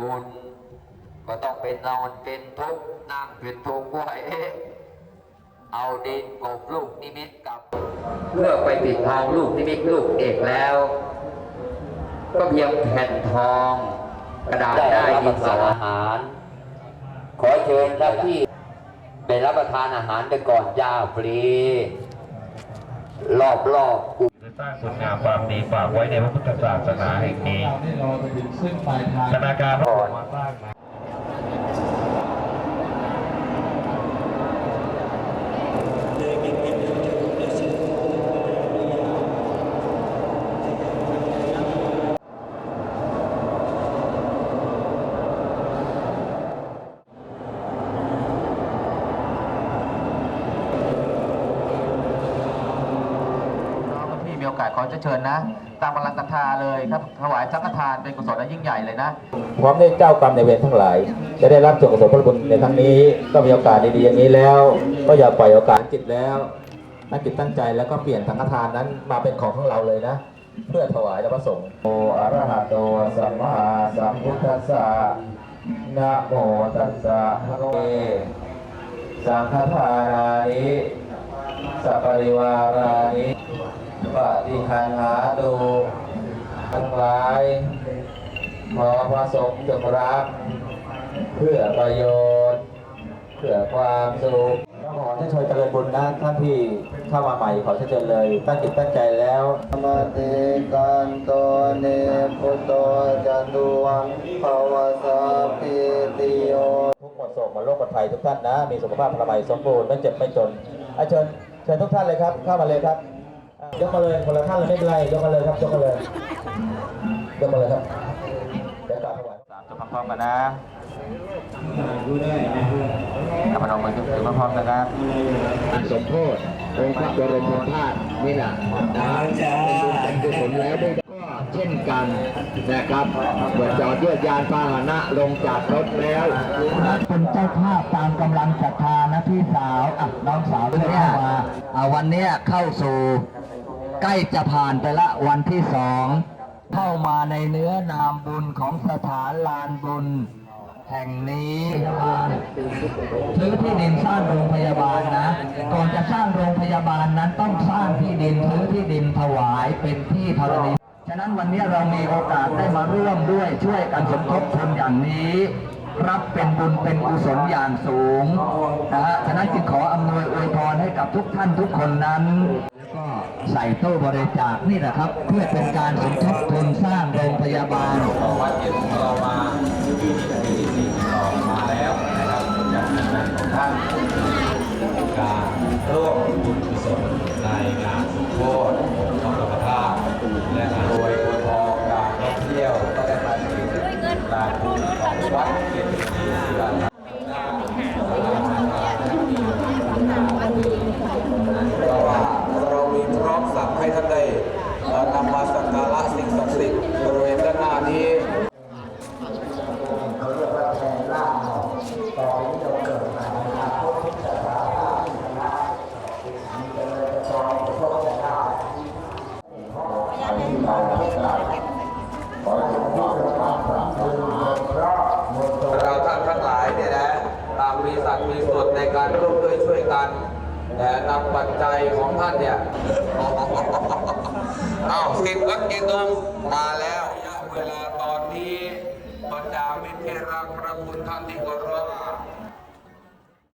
บุญ ก็ต้องเป็นนอนเป็นทุกนั่งเป็นทุกข์ว่าเอ๊ะเอาดินกบลูกนิมิตกับเพื่อไปปิดทองลูกนิมิตลูกเอกแล้ว ก็เพียงแผ่นทอง กระดาษได้ดินสออาหาร ขอเชิญท่านที่ไปรับประทานอาหารไปก่อนยาฟรีรอบๆ คุณงามความดีฝากไว้ในพระพุทธศาสนาแห่งนี้ที่เราไปถึงซึ่งปลายทางธนาคารพระองค์มาสร้างมา น้องที่มี โอกาสขอเชิญนะ ตามกำลังศรัทธาเลยครับถวายสังฆทานเป็นกุศลและยิ่งใหญ่เลยนะพร้อมด้วยเจ้ากรรมในายเวรทั้งหลาย จะได้รับส่วนกุศลผลบุญในครั้งนี้ก็มีโอกาสดีๆอย่างนี้แล้ว ก็อย่าปล่อยโอกาสจิตแล้วตั้งจิตตั้งใจแล้วก็เปลี่ยนสังฆทานนั้นมาเป็นของของเราเลยนะ เพื่อถวายแด่พระสงฆ์โออะระหะโตสัมมาสัมพุทธัสสะนะโมตัสสะภะคะวะโตสังฆทานานิสัปปริวารานิ ปฏิคันหาตุทั้งหลายขอพระสงฆ์จงรักเพื่อประโยชน์ เพื่อความสุขขอให้ช่วยเจริญบุญนะท่านที่เข้ามาใหม่ขอเชิญเลยตั้งจิตตั้งใจแล้วมาเตกันโตเนพุตโตจันตุวังภาวะสาปิติโยทุกหมดโศกหมดโรคหมดภัยทุกท่านนะ มีสุขภาพพลามัยสมบูรณ์ไม่เจ็บไม่จนอาเชิญเชิญทุกท่านเลยครับ เข้ามาเลยครับอ่า ยกมาเลยคนละท่านเลยไม่เป็นไรยกมาเลยครับยกมาเลยยกมาเลยครับเดี๋ยวกราบถวายสามจบพร้อมๆกันนะเอาพนมมือขึ้นถือพร้อมๆกันนะสมโพธิองค์พระบรมธาตุนี่แหละนะเป็นบุญเป็นกุศลแล้วด้วยก็เช่นกันนะครับเมื่อจอดยวดยานพาหนะลงจากรถแล้วเป็นเจ้าภาพตามกำลังศรัทธานะพี่สาวอะน้องสาวด้วยเข้ามาอะวันเนี้ยเข้าสู่ ใกล้จะผ่านไปละวันที่สองเข้ามาในเนื้อนามบุญของสถานลานบุญ แห่งนี้ซื้อที่ดินสร้างโรงพยาบาลนะ ก่อนจะสร้างโรงพยาบาลนั้นต้องสร้างที่ดินซื้อที่ดินถวายเป็นที่ธรณีฉะนั้นวันนี้เรามีโอกาสได้มาร่วมด้วยช่วยกันสมทบทุนอย่างนี้รับเป็นบุญเป็นกุศลอย่างสูงนะฮะฉะนั้นจึงขออำนวยอวยพรให้กับทุกท่านทุกคนนั้น ก็ใส่ตู้บริจาคนี่แหละครับ เพื่อเป็นการสมทบทุนสร้างโรงพยาบาลวัดเย็นของเรามาปีนี้เป็นที่ต่อมาแล้วนะครับจากงานของท่านการร่วมบุญกุศลในงานสมโภช การร่วมด้วยช่วยกันแต่นำปัจจัยของท่านเนี่ยเอาสิบวัดกินุมมาแล้วเวลาตอนนี้บรรดามิตรที่รักพระคุณท่านที่เคารพ